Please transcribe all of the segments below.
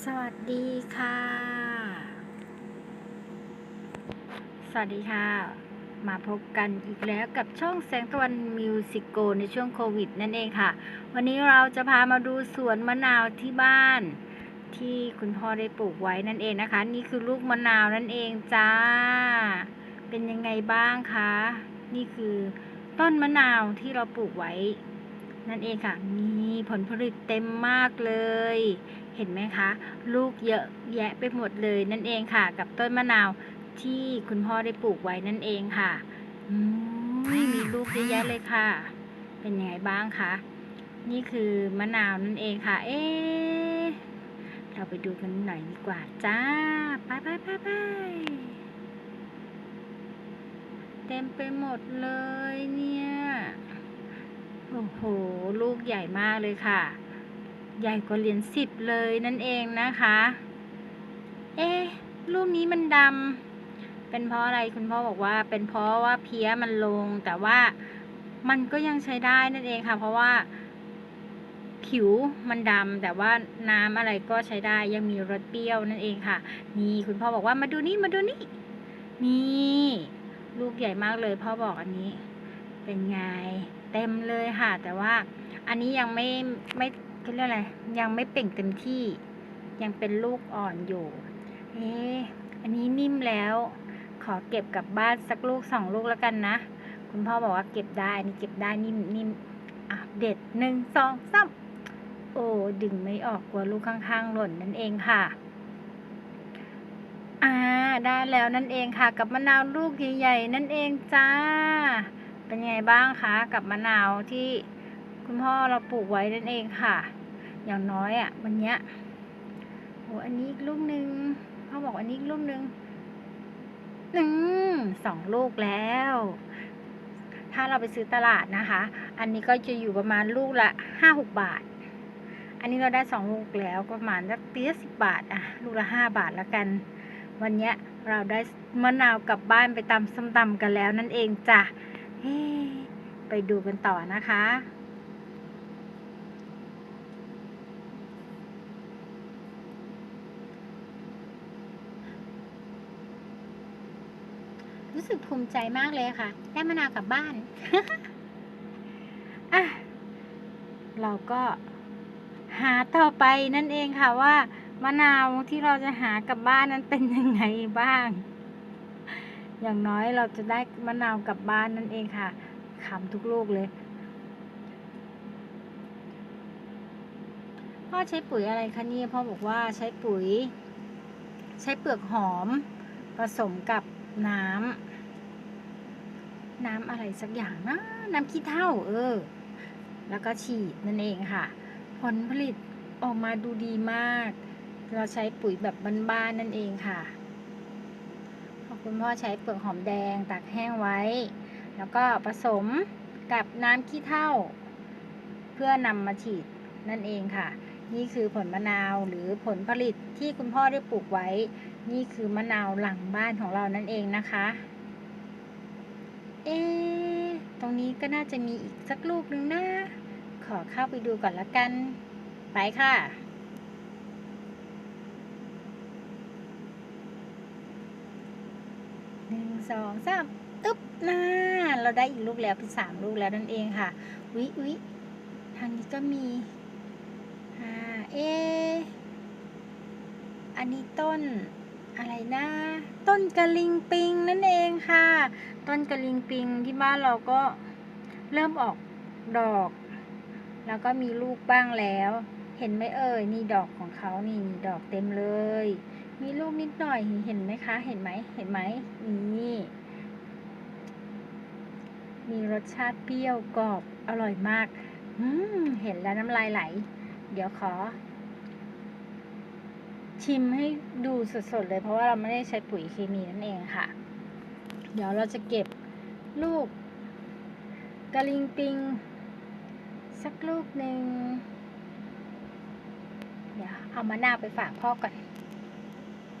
สวัสดีค่ะ สวัสดีค่ะ มาพบกันอีกแล้วกับช่องแสงตะวันมิวสิโกในช่วงโควิดนั่นเองค่ะ วันนี้เราจะพามาดูสวนมะนาวที่บ้าน ที่คุณพ่อได้ปลูกไว้นั่นเองนะคะ นี่คือลูกมะนาวนั่นเองจ้า เป็นยังไงบ้างคะ นี่คือต้นมะนาวที่เราปลูกไว้ นั่นเองค่ะ มีผลผลิตเต็มมากเลย เห็นไหมคะ ลูกเยอะแยะไปหมดเลยนั่นเองค่ะ กับต้นมะนาวที่คุณพ่อได้ปลูกไว้นั่นเองค่ะอืมมีลูกเยอะแยะเลยค่ะ เป็นยังไงบ้างคะนี่คือมะนาวนั่นเองค่ะ เอ๊เราไปดูกันหน่อยดีกว่าจ้าไปไปไปไปเต็มไปหมดเลยเนี่ย โอ้โห ลูกใหญ่มากเลยค่ะ ใหญ่กว่าเหรียญสิบเลยนั่นเองนะคะ เอ๊ะลูกนี้มันดำเป็นเพราะอะไรคุณพ่อบอกว่า เป็นเพราะว่าเพี้ยมันลง แต่ว่ามันก็ยังใช้ได้นั่นเองค่ะ เพราะว่าผิวมันดำแต่ว่าน้ำอะไรก็ใช้ได้ยังมีรสเปรี้ยวนั่นเองค่ะ นี่คุณพ่อบอกว่ามาดูนี่มาดูนี่ นี่ลูกใหญ่มากเลยพ่อบอกอันนี้ เป็นไงเต็มเลยค่ะ แต่ว่าอันนี้ยังไม่ไม่ เขาเรียกอะไร ยังไม่เปล่งเต็มที่ ยังเป็นลูกอ่อนอยู่ เอ๊อันนี้นิ่มแล้ว ขอเก็บกลับบ้านสักลูกสองลูกแล้วกันนะ คุณพ่อบอกว่าเก็บได้ นี่เก็บได้นิ่มนิ่มอะเด็ดหนึ่งสองสามโอ้ดึงไม่ออกกลัวลูกข้างๆหล่นนั่นเองค่ะอ่าได้แล้วนั่นเองค่ะ กับมะนาวลูกใหญ่ๆนั่นเองจ้า เป็นไงบ้างคะ กับมะนาวที่ พ่อเราปลูกไว้นั่นเองค่ะ อย่างน้อยอะ่ะวันเนี้ยโออันนี้อีกลูกหนึ่งพ่อบอกอันนี้อีกลูกหนึ่งหนึ่งสองลูกแล้ว ถ้าเราไปซื้อตลาดนะคะ อันนี้ก็จะอยู่ประมาณลูกละห้าหกบาท อันนี้เราได้สองลูกแล้วประมาณสักตีสิบบาทอะลูกละห้าบาทแล้วกัน วันเนี้ยเราได้มะนาวกลับบ้านไปตำส้มตำกันแล้วนั่นเองจ้ะไปดูกันต่อนะคะ รู้สึกภูมิใจมากเลยค่ะ ได้มะนาวกลับบ้านอะเราก็หาต่อไปนั่นเองค่ะว่ามะนาวที่เราจะหากลับบ้านนั้นเป็นยังไงบ้าง อย่างน้อยเราจะได้มะนาวกลับบ้านนั่นเองค่ะขำทุกลูกเลย พ่อใช้ปุ๋ยอะไรคะเนี่ยพ่อบอกว่าใช้ปุ๋ย ใช้เปลือกหอมผสมกับ น้ำน้ำอะไรสักอย่างนะ น้ำขี้เถ้าเออ แล้วก็ฉีดนั่นเองค่ะ ผลผลิตออกมาดูดีมาก เราใช้ปุ๋ยแบบบ้านๆนั่นเองค่ะขอบคุณพ่อใช้เปลือกหอมแดงตากแห้งไว้ แล้วก็ผสมกับน้ำขี้เถ้า เพื่อนำมาฉีดนั่นเองค่ะ นี่คือผลมะนาวหรือผลผลิตที่คุณพ่อได้ปลูกไว้ นี่คือมะนาวหลังบ้านของเรานั่นเองนะคะ เอ๊ะตรงนี้ก็น่าจะมีอีกสักลูกนึงนะ ขอเข้าไปดูก่อนละกัน ไปค่ะ หนึ่งสองสามอึ๊บน่าเราได้อีกลูกแล้วเป็นสามลูกแล้วนั่นเองค่ะ วิวิทางนี้ก็มีอ่าเอะอันนี้ต้น อะไรนะ ต้นกระลิงปิงนั่นเองค่ะ ต้นกระลิงปิงที่บ้านเราก็เริ่มออกดอก แล้วก็มีลูกบ้างแล้ว เห็นไหมเอ่ยนี่ดอกของเขานี่นี่ดอกเต็มเลย มีลูกนิดหน่อยเห็นไหมคะ เห็นไหมเห็นไหมนี่มีรสชาติเปรี้ยวกรอบอร่อยมากมเห็นแล้วน้ำลายไหล เดี๋ยวขอ ชิมให้ดูสดๆเลย เพราะว่าเราไม่ได้ใช้ปุ๋ยเคมีนั่นเองค่ะ เดี๋ยวเราจะเก็บลูกกะลิงปิง สักลูกหนึ่งเดี๋ยวเอามะนาวไปฝากพ่อก่อน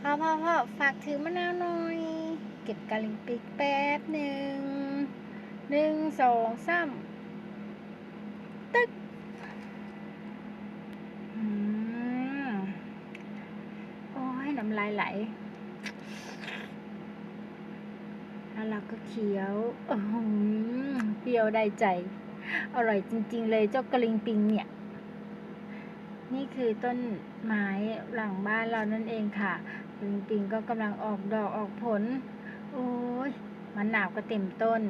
พ่อพ่อพ่อฝากถือมะนาวหน่อย เก็บกะลิงปิงแป๊บหนึ่งหนึ่งสองสามตึ๊กอืมำลาย ไหล แล้วเราก็เคี้ยวเปรี้ยวได้ใจ อร่อยจริง ๆ เลยเจ้ากระลิงปิงเนี่ย นี่คือต้นไม้หลังบ้านเรานั่นเองค่ะกระลิงปิงก็กำลังออกดอกออกผล โอ้ยมันหนาวก็เต็มต้น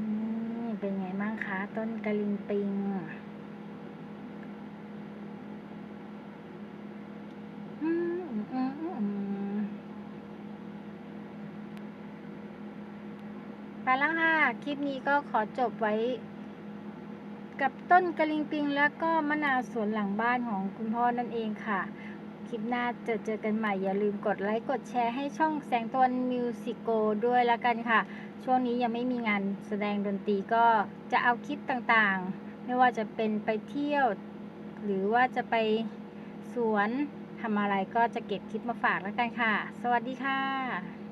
นี่เป็นไงบ้างคะ ต้นกระลิงปิง อืมอืมอืมอืมไป แล้วค่ะ คลิปนี้ก็ขอจบไว้ กับต้นกระลิงปิงแล้วก็มะนาวสวนหลังบ้านของคุณพ่อนั่นเองค่ะ คลิปหน้าจอเจอกันใหม่อย่าลืมกดไลค์กดแชร์ให้ช่องแสงตะวันมิวสิโกด้วยละกันค่ะ ช่วงนี้ยังไม่มีงานแสดงดนตรีก็จะเอาคลิปต่างๆ ไม่ว่าจะเป็นไปเที่ยว หรือว่าจะไปสวนทำอะไรก็จะเก็บคลิปมาฝากแล้วกันค่ะ สวัสดีค่ะ